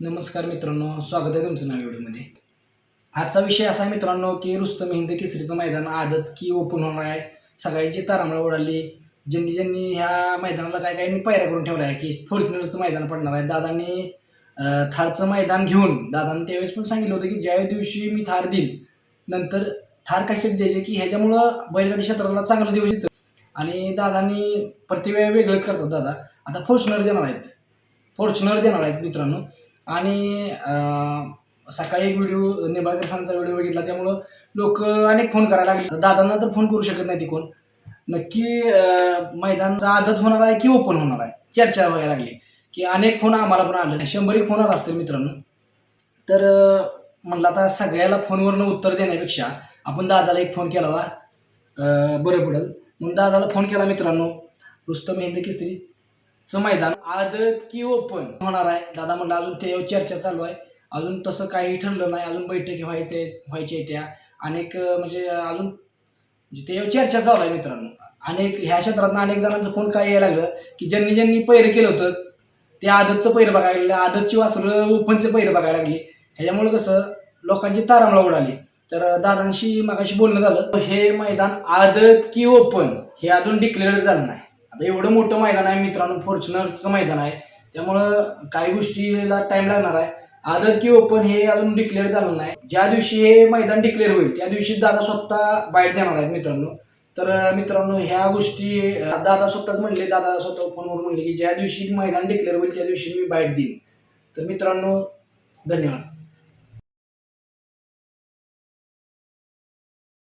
नमस्कार मित्रांनो स्वागत आहे तुमचं नव्या व्हिडिओमध्ये. आजचा विषय असा आहे मित्रांनो की रुस्तम हिंद केसरीचं मैदान आदत की ओपन होणार आहे. सगळ्यांची तारांबळ उडाली ज्यांनी ज्यांनी ह्या मैदानाला काय काय पायऱ्या करून ठेवल्या आहे की फॉर्च्युनरचं मैदान पडणार आहे. दादांनी थारचं मैदान घेऊन दादांनी त्यावेळेस पण सांगितलं होतं की ज्या दिवशी मी थार देईन नंतर थार कशात द्यायचे की ह्याच्यामुळं बैलगाडी क्षेत्राला चांगलं दिवस येतं. आणि दादांनी प्रतिवेळा वेगळंच करतात दादा. आता फॉर्च्युनर देणार आहेत. फॉर्च्युनर देणार आहेत मित्रांनो. आणि सकाळी एक व्हिडिओ निंबाळकर सरांचा व्हिडिओ बघितला. त्यामुळं लोक अनेक फोन करायला लागले. दादांना तर फोन करू शकत नाही ती कोण. नक्की मैदानचा आदत होणार आहे की ओपन होणार आहे? चर्चा व्हायला लागली. की अनेक फोन आम्हाला पण आले. शंभर एक फोन आला असतील मित्रांनो. तर म्हणलं आता सगळ्याला फोनवरनं उत्तर देण्यापेक्षा आपण दादाला एक फोन केला बरं पडेल. म्हणून दादाला फोन केला मित्रांनो. रुस्तम हिंद केसरी. मैदान आदत की ओपन होणार आहे. दादा म्हणलं अजून त्यावर चर्चा चालू आहे. अजून तसं काही ठरलं नाही. अजून बैठकी व्हायचे व्हायच्या त्या. अनेक म्हणजे अजून म्हणजे त्यावर चर्चा चालू आहे मित्रांनो. अनेक ह्या क्षेत्रातनं अनेक जणांचं फोन काय यायला लागलं की ज्यांनी ज्यांनी पैर केलं होतं ते आदतचं पैर बघायला लागलं. आदतची वासरं ओपनचे पैर बघायला लागली. ह्याच्यामुळे कसं लोकांची तारांबळा उडाली. तर दादांशी मगाशी बोलणं झालं. हे मैदान आदत की ओपन हे अजून डिक्लेअर झालं नाही. आता एवढं मोठं मैदान आहे मित्रांनो फॉर्च्युनरचं मैदान आहे. त्यामुळं काही गोष्टीला टाइम लागणार आहे. आदर की ओपन हे अजून डिक्लेअर झालं नाही. ज्या दिवशी हे मैदान डिक्लेअर होईल त्या दिवशी दादा स्वतः बाईट देणार आहेत मित्रांनो. तर मित्रांनो ह्या गोष्टी दादा स्वतःच म्हणले दादा स्वतः फोनवर म्हणले की ज्या दिवशी मैदान डिक्लेअर होईल त्या दिवशी मी बाईट देईन. तर मित्रांनो धन्यवाद.